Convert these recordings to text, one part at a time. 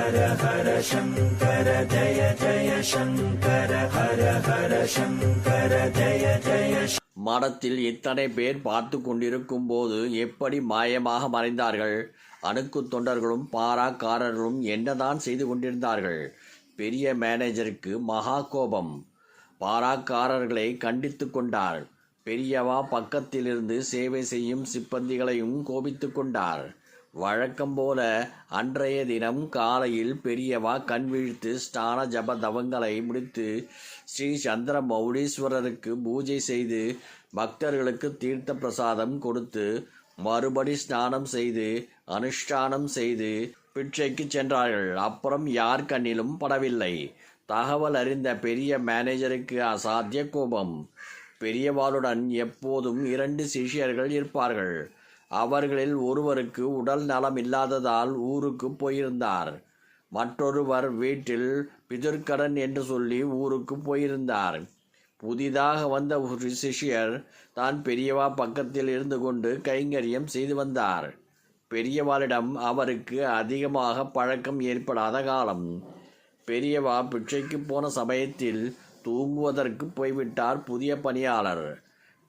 ஹர ஹர சங்கர ஜய ஜய சங்கர ஹர ஹர சங்கர ஜய ஜய மடத்தில் இத்தனை பேர் பார்த்து கொண்டிருக்கும் போது எப்படி மாயமாக மறைந்தார்கள்? அணுக்கு தொண்டர்களும் பாராக்காரர்களும் என்னதான் செய்து கொண்டிருந்தார்கள்? பெரிய மேனேஜருக்கு மகா கோபம். பாராக்காரர்களை கண்டித்து கொண்டார். பெரியவா பக்கத்திலிருந்து சேவை செய்யும் சிப்பந்திகளையும் கோபித்து கொண்டார். வழக்கம் போல அன்றைய தினம் காலையில் பெரியவா கண் விழித்து ஸ்நான ஜப தவங்களை முடித்து ஸ்ரீ சந்திர மௌலீஸ்வரருக்கு பூஜை செய்து பக்தர்களுக்கு தீர்த்த பிரசாதம் கொடுத்து மறுபடி ஸ்நானம் செய்து அனுஷ்டானம் செய்து பிட்சைக்கு சென்றார்கள். அப்புறம் யார் கண்ணிலும் படவில்லை. தகவல் அறிந்த பெரிய மேனேஜருக்கு அசாத்திய கோபம். பெரியவாளுடன் எப்போதும் இரண்டு சிஷியர்கள் இருப்பார்கள். அவர்களில் ஒருவருக்கு உடல் நலம் இல்லாததால் ஊருக்கு போயிருந்தார். மற்றொருவர் வீட்டில் பிதிர்க்கடன் என்று சொல்லி ஊருக்கு போயிருந்தார். புதிதாக வந்த ஒரு சிஷியர் தான் பெரியவா பக்கத்தில் இருந்து கொண்டு கைங்கரியம் செய்து வந்தார். பெரியவாளிடம் அவருக்கு அதிகமாக பழக்கம் ஏற்படாத காலம். பெரியவா பிச்சைக்கு போன சமயத்தில் தூங்குவதற்கு போய்விட்டார் புதிய பணியாளர்.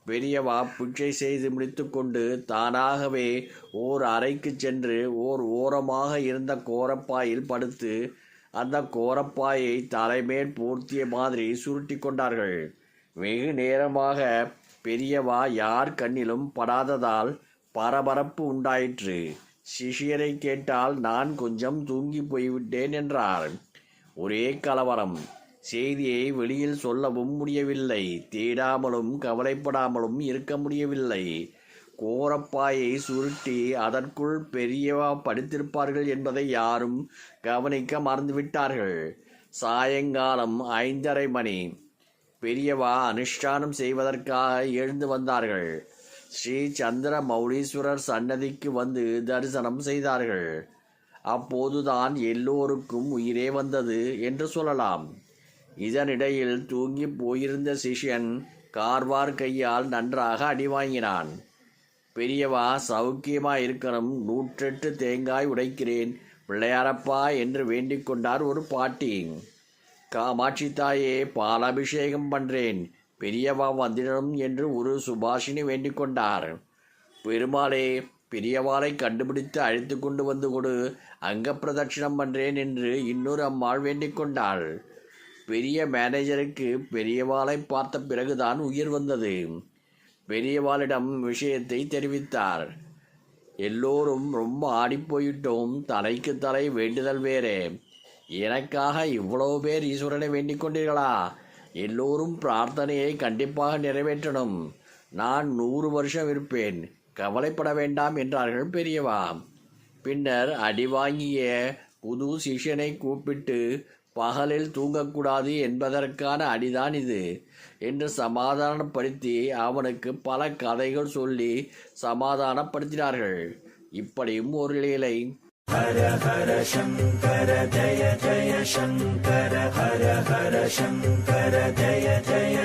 பெரியவா பிச்சை செய்து முடித்துக்கொண்டு தானாகவே ஓர் அறைக்கு சென்று ஓர் ஓரமாக இருந்த கோரப்பாயில் படுத்து அந்த கோரப்பாயை தலைமேல் போர்த்திய மாதிரி சுருட்டி கொண்டார்கள். வெகு நேரமாக பெரியவா யார் கண்ணிலும் படாததால் பரபரப்பு உண்டாயிற்று. சிஷியரை கேட்டால் நான் கொஞ்சம் தூங்கி போய்விட்டேன் என்றார். ஒரே கலவரம். செய்தியை வெளியில் சொல்லவும் முடியவில்லை. தேடாமலும் கவலைப்படாமலும் இருக்க முடியவில்லை. கோரப்பாயை சுருட்டி அதற்குள் பெரியவா படித்திருப்பார்கள் என்பதை யாரும் கவனிக்க மறந்துவிட்டார்கள். சாயங்காலம் ஐந்தரை மணி. பெரியவா அனுஷ்டானம் செய்வதற்காக எழுந்து வந்தார்கள். ஸ்ரீ சந்திர மௌலீஸ்வரர் சன்னதிக்கு வந்து தரிசனம் செய்தார்கள். அப்போதுதான் எல்லோருக்கும் உயிரே வந்தது என்று சொல்லலாம். இதனிடையில் தூங்கி போயிருந்த சிஷ்யன் கார்வார் கையால் நன்றாக அடி வாங்கினான். பெரியவா சௌக்கியமா இருக்கணும். நூற்றெட்டு தேங்காய் உடைக்கிறேன். பிள்ளையாரப்பா என்று வேண்டிக் கொண்டார் ஒரு பாட்டி. காமாட்சி தாயே பாலாபிஷேகம் பண்றேன். பெரியவா வந்திடணும் என்று ஒரு சுபாஷினி வேண்டிக் கொண்டார். பெருமாளே பெரியவாளை கண்டுபிடித்து அழைத்து கொண்டு வந்து கொடு. அங்க பிரதட்சிணம் பண்றேன் என்று இன்னொரு அம்மாள் வேண்டிக் கொண்டாள். பெரிய மேனேஜருக்கு பெரியவாளை பார்த்த பிறகுதான் உயிர் வந்தது. பெரியவாளிடம் விஷயத்தை தெரிவித்தார். எல்லோரும் ரொம்ப ஆடிப்போயிட்டோம் தலைக்கு தலை வேண்டுதல் வேறே. எனக்காக இவ்வளவு பேர் ஈஸ்வரனை வேண்டிக் கொண்டீர்களா? எல்லோரும் பிரார்த்தனையை கண்டிப்பாக நிறைவேற்றணும். நான் நூறு வருஷம் இருப்பேன். கவலைப்பட வேண்டாம் என்றார்கள் பெரியவா. பின்னர் அடி வாங்கிய புது சிஷியனை கூப்பிட்டு பகலில் தூங்கக்கூடாது என்பதற்கான அடிதான் இது என்று சமாதானப்படுத்தி அவனுக்கு பல கதைகள் சொல்லி சமாதானப்படுத்தினார்கள். இப்படியும் ஒரு லீலை ஹர ஹர சங்கர ஜய ஜய சங்கர ஹர ஹர சங்கர ஜய ஜய